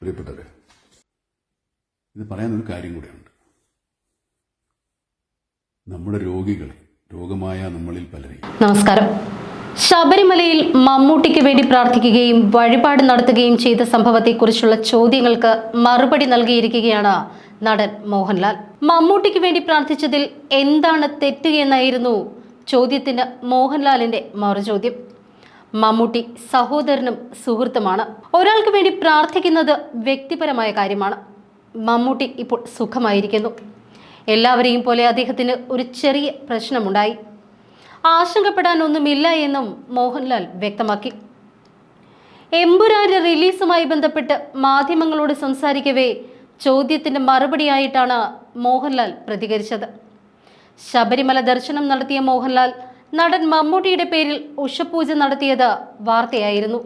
പ്രിയപ്പെട്ടവരെ ഇത് പറയാനൊരു കാര്യം കൂടെയുണ്ട്. നമ്മുടെ രോഗികൾ രോഗമായ നമ്മളിൽ പലരെയും. നമസ്കാരം. ശബരിമലയിൽ മമ്മൂട്ടിക്ക് വേണ്ടി പ്രാർത്ഥിക്കുകയും വഴിപാട് നടത്തുകയും ചെയ്ത സംഭവത്തെക്കുറിച്ചുള്ള ചോദ്യങ്ങൾക്ക് മറുപടി നൽകിയിരിക്കുകയാണ് നടൻ മോഹൻലാൽ. മമ്മൂട്ടിക്ക് വേണ്ടി പ്രാർത്ഥിച്ചതിൽ എന്താണ് തെറ്റ് എന്നായിരുന്നു ചോദ്യത്തിന് മോഹൻലാലിന്റെ മറുചോദ്യം. മമ്മൂട്ടി സഹോദരനും സുഹൃത്തുമാണ്. ഒരാൾക്ക് വേണ്ടി പ്രാർത്ഥിക്കുന്നത് വ്യക്തിപരമായ കാര്യമാണ്. മമ്മൂട്ടി ഇപ്പോൾ സുഖമായിരിക്കുന്നു. എല്ലാവരെയും പോലെ അദ്ദേഹത്തിന് ഒരു ചെറിയ പ്രശ്നമുണ്ടായി. ആശങ്കപ്പെടാനൊന്നുമില്ല എന്നും മോഹൻലാൽ വ്യക്തമാക്കി. എമ്പുരാന്റെ റിലീസുമായി ബന്ധപ്പെട്ട് മാധ്യമങ്ങളോട് സംസാരിക്കവേ ചോദ്യത്തിന്റെ മറുപടിയായിട്ടാണ് മോഹൻലാൽ പ്രതികരിച്ചത്. ശബരിമല ദർശനം നടത്തിയ മോഹൻലാൽ നടൻ മമ്മൂട്ടിയുടെ പേരിൽ ഉഷപൂജ നടത്തിയത് വാർത്തയായിരുന്നു.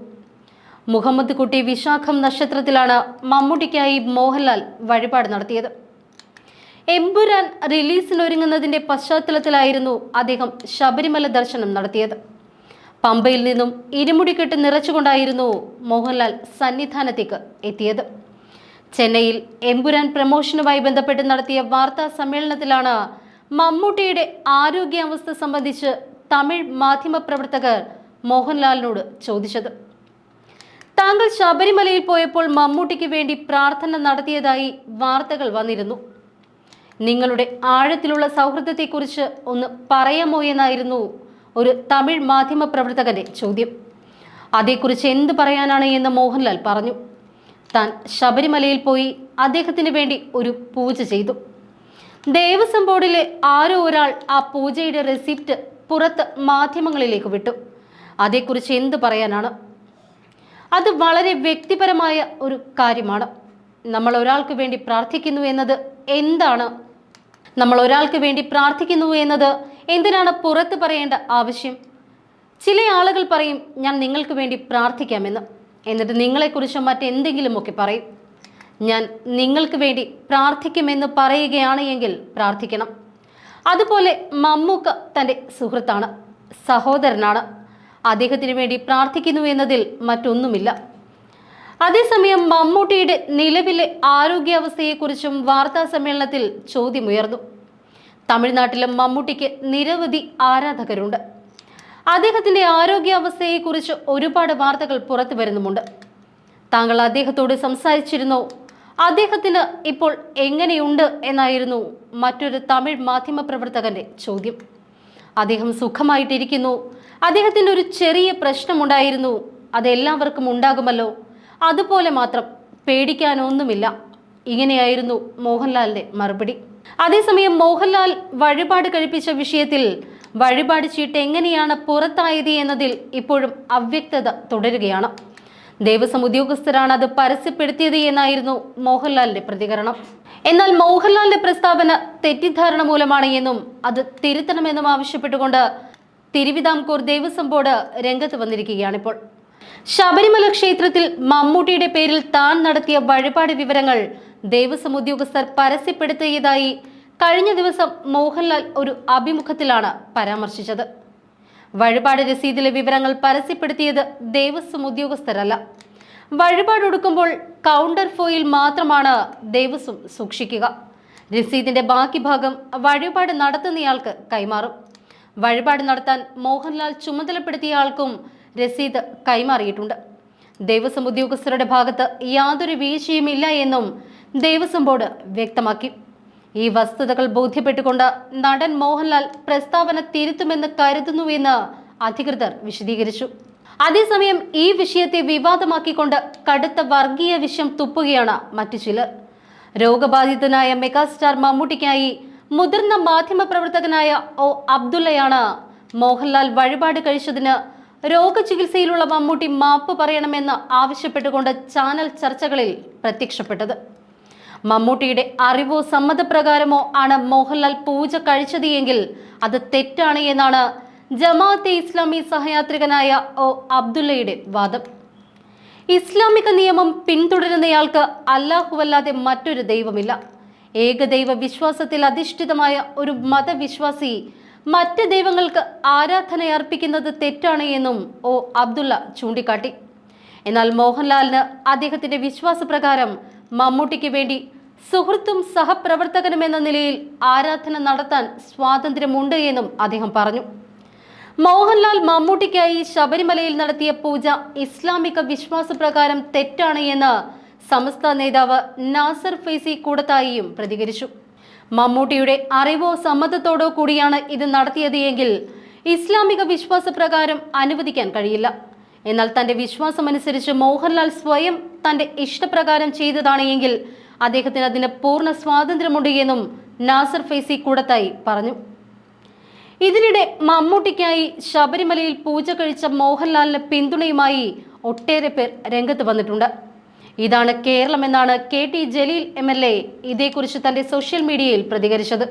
മുഹമ്മദ് കുട്ടി വിശാഖം നക്ഷത്രത്തിലാണ് മമ്മൂട്ടിക്കായി മോഹൻലാൽ വഴിപാട് നടത്തിയത്. എമ്പുരാൻ റിലീസിനൊരുങ്ങുന്നതിന്റെ പശ്ചാത്തലത്തിലായിരുന്നു അദ്ദേഹം ശബരിമല ദർശനം നടത്തിയത്. പമ്പയിൽ നിന്നും ഇരുമുടിക്കെട്ട് നിറച്ചുകൊണ്ടായിരുന്നു മോഹൻലാൽ സന്നിധാനത്തേക്ക് എത്തിയത്. ചെന്നൈയിൽ എമ്പുരാൻ പ്രമോഷനുമായി ബന്ധപ്പെട്ട് നടത്തിയ വാർത്താ സമ്മേളനത്തിലാണ് മമ്മൂട്ടിയുടെ ആരോഗ്യാവസ്ഥ സംബന്ധിച്ച് തമിഴ് മാധ്യമപ്രവർത്തകർ മോഹൻലാലിനോട് ചോദിച്ചത്. താങ്കൾ ശബരിമലയിൽ പോയപ്പോൾ മമ്മൂട്ടിക്ക് വേണ്ടി പ്രാർത്ഥന നടത്തിയതായി വാർത്തകൾ വന്നിരുന്നു. നിങ്ങളുടെ ആഴത്തിലുള്ള സൗഹൃദത്തെക്കുറിച്ച് ഒന്ന് പറയാമോ എന്നായിരുന്നു ഒരു തമിഴ് മാധ്യമ പ്രവർത്തകന്റെ ചോദ്യം. അതേക്കുറിച്ച് എന്ത് പറയാനാണ് എന്ന് മോഹൻലാൽ പറഞ്ഞു. താൻ ശബരിമലയിൽ പോയി അദ്ദേഹത്തിന് വേണ്ടി ഒരു പൂജ ചെയ്തു. ദേവസ്വം ബോർഡിലെ ആരോ ഒരാൾ ആ പൂജയുടെ റെസിപ്റ്റ് പുറത്ത് മാധ്യമങ്ങളിലേക്ക് വിട്ടു. അതേക്കുറിച്ച് എന്ത് പറയാനാണ്? അത് വളരെ വ്യക്തിപരമായ ഒരു കാര്യമാണ്. നമ്മൾ ഒരാൾക്ക് വേണ്ടി പ്രാർത്ഥിക്കുന്നു എന്നത് എന്താണ്? നമ്മൾ ഒരാൾക്ക് വേണ്ടി പ്രാർത്ഥിക്കുന്നു എന്നത് എന്തിനാണ് പുറത്ത് പറയേണ്ട ആവശ്യം? ചില ആളുകൾ പറയും ഞാൻ നിങ്ങൾക്ക് വേണ്ടി പ്രാർത്ഥിക്കാമെന്ന്. എന്നിട്ട് നിങ്ങളെക്കുറിച്ച് മറ്റെന്തെങ്കിലുമൊക്കെ പറയും. ഞാൻ നിങ്ങൾക്ക് വേണ്ടി പ്രാർത്ഥിക്കുമെന്ന് പറയുകയാണ് എങ്കിൽ പ്രാർത്ഥിക്കണം. അതുപോലെ മമ്മൂക്ക തന്റെ സുഹൃത്താണ് സഹോദരനാണ്. അദ്ദേഹത്തിന് വേണ്ടി പ്രാർത്ഥിക്കുന്നു എന്നതിൽ മറ്റൊന്നുമില്ല. അതേസമയം മമ്മൂട്ടിയുടെ നിലവിലെ ആരോഗ്യാവസ്ഥയെക്കുറിച്ചും വാർത്താ സമ്മേളനത്തിൽ ചോദ്യമുയർന്നു. തമിഴ്നാട്ടിലും മമ്മൂട്ടിക്ക് നിരവധി ആരാധകരുണ്ട്. അദ്ദേഹത്തിന്റെ ആരോഗ്യാവസ്ഥയെക്കുറിച്ച് ഒരുപാട് വാർത്തകൾ പുറത്തു വരുന്നുമുണ്ട് താങ്കൾ അദ്ദേഹത്തോട് സംസാരിച്ചിരുന്നോ? അദ്ദേഹത്തിന് ഇപ്പോൾ എങ്ങനെയുണ്ട് എന്നായിരുന്നു മറ്റൊരു തമിഴ് മാധ്യമ പ്രവർത്തകന്റെ ചോദ്യം. അദ്ദേഹം സുഖമായിട്ടിരിക്കുന്നു. അദ്ദേഹത്തിന് ഒരു ചെറിയ പ്രശ്നമുണ്ടായിരുന്നു. അതെല്ലാവർക്കും ഉണ്ടാകുമല്ലോ. അതുപോലെ മാത്രം പേടിക്കാനൊന്നുമില്ല. ഇങ്ങനെയായിരുന്നു മോഹൻലാലിന്റെ മറുപടി. അതേസമയം മോഹൻലാൽ വഴിപാട് കഴിപ്പിച്ച വിഷയത്തിൽ വഴിപാട് ചീട്ട് എങ്ങനെയാണ് പുറത്തായത് എന്നതിൽ ഇപ്പോഴും അവ്യക്തത തുടരുകയാണ്. ദേവസ്വം ഉദ്യോഗസ്ഥരാണ് അത് പരസ്യപ്പെടുത്തിയത് എന്നായിരുന്നു മോഹൻലാലിന്റെ പ്രതികരണം. എന്നാൽ മോഹൻലാലിന്റെ പ്രസ്താവന തെറ്റിദ്ധാരണ മൂലമാണ് എന്നും അത് തിരുത്തണമെന്നും ആവശ്യപ്പെട്ടുകൊണ്ട് തിരുവിതാംകൂർ ദേവസ്വം ബോർഡ് രംഗത്ത് വന്നിരിക്കുകയാണിപ്പോൾ ശബരിമല ക്ഷേത്രത്തിൽ മമ്മൂട്ടിയുടെ പേരിൽ താൻ നടത്തിയ വഴിപാട് വിവരങ്ങൾ ദേവസ്വം ഉദ്യോഗസ്ഥർ പരസ്യപ്പെടുത്തിയതായി കഴിഞ്ഞ ദിവസം മോഹൻലാൽ ഒരു അഭിമുഖത്തിലാണ് പരാമർശിച്ചത്. വഴിപാട് രസീതിലെ വിവരങ്ങൾ പരസ്യപ്പെടുത്തിയത് ദേവസ്വം ഉദ്യോഗസ്ഥരല്ല. വഴിപാട് കൊടുക്കുമ്പോൾ കൗണ്ടർ ഫോയിൽ മാത്രമാണ് ദേവസ്വം സൂക്ഷിക്കുക. രസീതിന്റെ ബാക്കി ഭാഗം വഴിപാട് നടത്തുന്നയാൾക്ക് കൈമാറും. വഴിപാട് നടത്താൻ മോഹൻലാൽ ചുമതലപ്പെടുത്തിയയാൾക്കും രസീത് കൈമാറിയിട്ടുണ്ട്. ദേവസ്വം ഉദ്യോഗസ്ഥരുടെ ഭാഗത്ത് യാതൊരു വീഴ്ചയുമില്ല എന്നും ദേവസ്വം ബോർഡ് വ്യക്തമാക്കി. ഈ വസ്തുതകൾ ബോധ്യപ്പെട്ടുകൊണ്ട് നടൻ മോഹൻലാൽ പ്രസ്താവന തിരുത്തുമെന്ന് കരുതുന്നുവെന്ന് അധികൃതർ വിശദീകരിച്ചു. അതേസമയം ഈ വിഷയത്തെ വിവാദമാക്കിക്കൊണ്ട് കടുത്ത വർഗീയ വിഷം തുപ്പുകയാണ് മറ്റു ചിലർ. രോഗബാധിതനായ മെഗാസ്റ്റാർ മമ്മൂട്ടിക്കായി മുതിർന്ന മാധ്യമപ്രവർത്തകനായ ഒ അബ്ദുള്ളയാണ് മോഹൻലാൽ വഴിപാട് കഴിച്ചതിന് രോഗചികിത്സയിലുള്ള മമ്മൂട്ടി മാപ്പ് പറയണമെന്ന് ആവശ്യപ്പെട്ടുകൊണ്ട് ചാനൽ ചർച്ചകളിൽ പ്രത്യക്ഷപ്പെട്ടത്. മമ്മൂട്ടിയുടെ അറിവോ സമ്മതപ്രകാരമോ ആണ് മോഹൻലാൽ പൂജ കഴിച്ചത് എങ്കിൽ അത് തെറ്റാണ് എന്നാണ് ജമാഅത്തെ ഇസ്ലാമി സഹയാത്രികനായ ഒ അബ്ദുള്ളയുടെ വാദം. ഇസ്ലാമിക നിയമം പിന്തുടരുന്നയാൾക്ക് അല്ലാഹുവല്ലാതെ മറ്റൊരു ദൈവമില്ല. ഏകദൈവ വിശ്വാസത്തിൽ അധിഷ്ഠിതമായ ഒരു മതവിശ്വാസി മറ്റ് ദൈവങ്ങൾക്ക് ആരാധന അർപ്പിക്കുന്നത് തെറ്റാണ് എന്നും ഒ അബ്ദുള്ള ചൂണ്ടിക്കാട്ടി. എന്നാൽ മോഹൻലാലിന് അദ്ദേഹത്തിന്റെ വിശ്വാസപ്രകാരം മമ്മൂട്ടിക്ക് വേണ്ടി സുഹൃത്തും സഹപ്രവർത്തകനും എന്ന നിലയിൽ ആരാധന നടത്താൻ സ്വാതന്ത്ര്യമുണ്ട് എന്നും അദ്ദേഹം പറഞ്ഞു. മോഹൻലാൽ മമ്മൂട്ടിക്കായി ശബരിമലയിൽ നടത്തിയ പൂജ ഇസ്ലാമിക വിശ്വാസപ്രകാരം തെറ്റാണ് എന്ന് സമസ്ത നേതാവ് നാസർ ഫൈസി കൂടത്തായിയും പ്രതികരിച്ചു. മമ്മൂട്ടിയുടെ അറിവോ സമ്മതത്തോടോ കൂടിയാണ് ഇത് നടത്തിയത് എങ്കിൽ ഇസ്ലാമിക വിശ്വാസപ്രകാരം അനുവദിക്കാൻ കഴിയില്ല. എന്നാൽ തന്റെ വിശ്വാസമനുസരിച്ച് മോഹൻലാൽ സ്വയം തന്റെ ഇഷ്ടപ്രകാരം ചെയ്തതാണ് എങ്കിൽ അദ്ദേഹത്തിന് അതിന് പൂർണ സ്വാതന്ത്ര്യമുണ്ട് എന്നും നാസർ ഫൈസി കൂടത്തായി പറഞ്ഞു. ഇതിനിടെ മമ്മൂട്ടിക്കായി ശബരിമലയിൽ പൂജ കഴിച്ച മോഹൻലാലിന് പിന്തുണയുമായി ഒട്ടേറെ പേർ രംഗത്ത് വന്നിട്ടുണ്ട്. ഇതാണ് കേരളമെന്നാണ് K T Jaleel M L A ഇതേക്കുറിച്ച് തന്റെ സോഷ്യൽ മീഡിയയിൽ പ്രതികരിച്ചത്.